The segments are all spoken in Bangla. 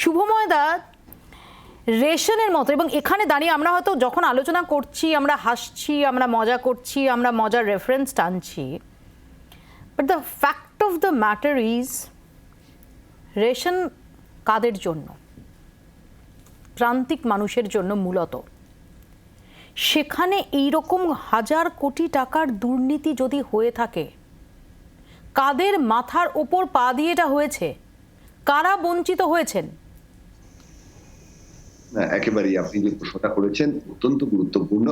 শুভময়দা রেশনের মতো, এবং এখানে দাঁড়িয়ে আমরা হয়তো যখন আলোচনা করছি, আমরা হাসছি, আমরা মজা করছি, আমরা মজার রেফারেন্স টানছি but the fact of the matter is ration কাদের জন্য? প্রান্তিক মানুষের জন্য মূলত। সেখানে এই রকম হাজার কোটি টাকার দুর্নীতি যদি হয়ে থাকে, কাদের মাথার ওপর পা দিয়ে এটা হয়েছে? কারা বঞ্চিত হয়েছেন? একেবারেই আপনি যে প্রশ্নটা করেছেন অত্যন্ত গুরুত্বপূর্ণ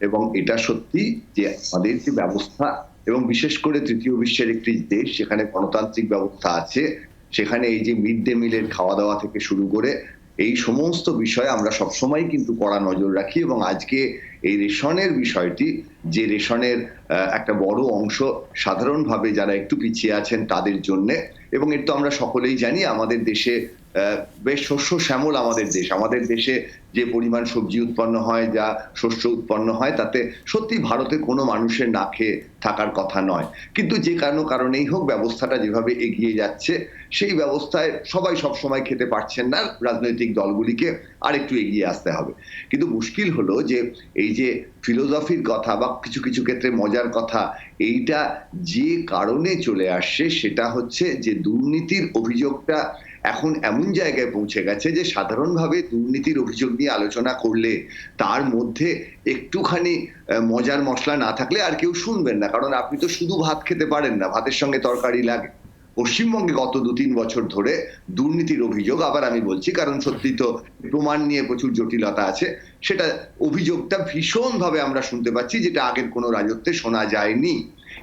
এবং এটা সত্যি যে আমাদের যে ব্যবস্থা এবং বিশেষ করে তৃতীয় বিশ্বের একটি দেশ সেখানে গণতান্ত্রিক ব্যবস্থা আছে, সেখানে এই যে মিড ডে মিলের খাওয়া দাওয়া থেকে শুরু করে এই সমস্ত বিষয়ে আমরা সবসময় কিন্তু কড়া নজর রাখি এবং আজকে এই রেশনের বিষয়টি, যে রেশনের একটা বড় অংশ সাধারণভাবে যারা একটু পিছিয়ে আছেন তাদের জন্যে এবং এর তো আমরা সকলেই জানি আমাদের দেশে বেশ শস্য শ্যামল আমাদের দেশ। আমাদের দেশে যে পরিমাণ সবজি উৎপন্ন হয়, যা শস্য উৎপন্ন হয়, তাতে সত্যি ভারতে কোনো মানুষের না খেয়ে থাকার কথা নয়। কিন্তু যে কারণ কারণেই হোক ব্যবস্থাটা যেভাবে এগিয়ে যাচ্ছে, সেই ব্যবস্থায় সবাই সব সময় খেতে পারছেন না, রাজনৈতিক দলগুলিকে আরেকটু এগিয়ে আসতে হবে। কিন্তু মুশকিল হলো যে এই যে ফিলোসফির কথা বা কিছু কিছু ক্ষেত্রে মজার কথা, এইটা যে কারণে চলে আসছে সেটা হচ্ছে যে দুর্নীতির অভিযোগটা এখন এমন জায়গায় পৌঁছে গেছে যে সাধারণভাবে দুর্নীতির অভিযোগ নিয়ে আলোচনা করলে তার মধ্যে একটুখানি মজার মশলা না থাকলে আর কেউ শুনবেন না। কারণ আপনি তো শুধু ভাত খেতে পারেন না, ভাতের সঙ্গে তরকারি লাগে। পশ্চিমবঙ্গে গত দু তিন বছর ধরে দুর্নীতির অভিযোগ, আবার আমি বলছি, কারণ সত্যি তো প্রমাণ নিয়ে প্রচুর জটিলতা আছে, সেটা অভিযোগটা ভীষণভাবে আমরা শুনতে পাচ্ছি, যেটা আগের কোনো রাজত্বে শোনা যায়নি।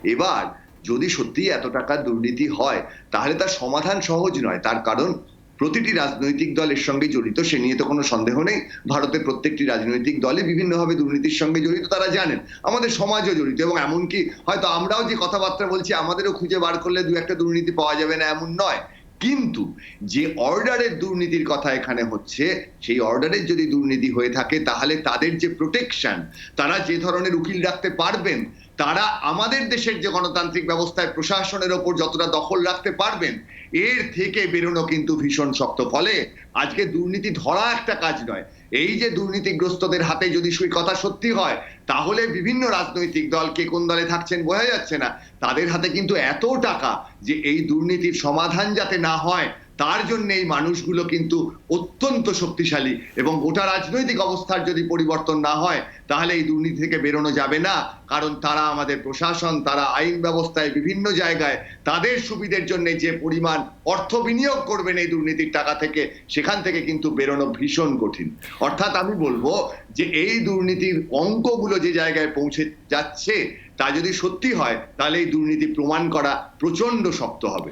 এবার যদি সত্যি এত টাকার দুর্নীতি হয়, তাহলে তার সমাধান সহজ নয়। তার কারণ, প্রতিটি রাজনৈতিক দল এর সঙ্গে জড়িত, সে নিয়ে তো কোনো সন্দেহ নেই। ভারতের প্রত্যেকটি রাজনৈতিক দলে বিভিন্নভাবে দুর্নীতির সঙ্গে জড়িত, তারা জানেন। আমাদের সমাজও জড়িত, এবং এমনকি হয়তো আমরাও যে কথাবার্তা বলছি, আমাদেরও খুঁজে বার করলে দু একটা দুর্নীতি পাওয়া যাবে না, এমন নয়। কিন্তু, যে অর্ডারের দুর্নীতির কথা এখানে হচ্ছে, সেই অর্ডারের যদি দুর্নীতি হয়ে থাকে, তাহলে তাদের যে প্রোটেকশন তারা যে ধরনের উকিল রাখতে পারবেন তারা আমাদের দেশের যে গণতান্ত্রিক ব্যবস্থায় প্রশাসনের ওপর যতটা দখল রাখতে পারবেন, এর থেকে বেরোনো কিন্তু ভীষণ শক্ত। ফলে আজকে দুর্নীতি ধরা একটা কাজ নয়। এই যে দুর্নীতিগ্রস্তদের হাতে যদি সেই কথা সত্যি হয়, তাহলে বিভিন্ন রাজনৈতিক দল কে কোন দলে থাকছেন বোঝা যাচ্ছে না। তাদের হাতে কিন্তু এত টাকা যে এই দুর্নীতির সমাধান যাতে না হয় তার জন্য এই মানুষগুলো কিন্তু অত্যন্ত শক্তিশালী এবং গোটা রাজনৈতিক অবস্থার যদি পরিবর্তন না হয়, তাহলে এই দুর্নীতি থেকে বেরোনো যাবে না। কারণ তারা আমাদের প্রশাসন, তারা আইন ব্যবস্থায় বিভিন্ন জায়গায় তাদের সুবিধের জন্য যে পরিমাণ অর্থ বিনিয়োগ করবেন এই দুর্নীতির টাকা থেকে, সেখান থেকে কিন্তু বেরোনো ভীষণ কঠিন। অর্থাৎ আমি বলব যে এই দুর্নীতির অঙ্কগুলো যে জায়গায় পৌঁছে যাচ্ছে, তা যদি সত্যি হয়, তাহলে এই দুর্নীতি প্রমাণ করা প্রচণ্ড শক্ত হবে।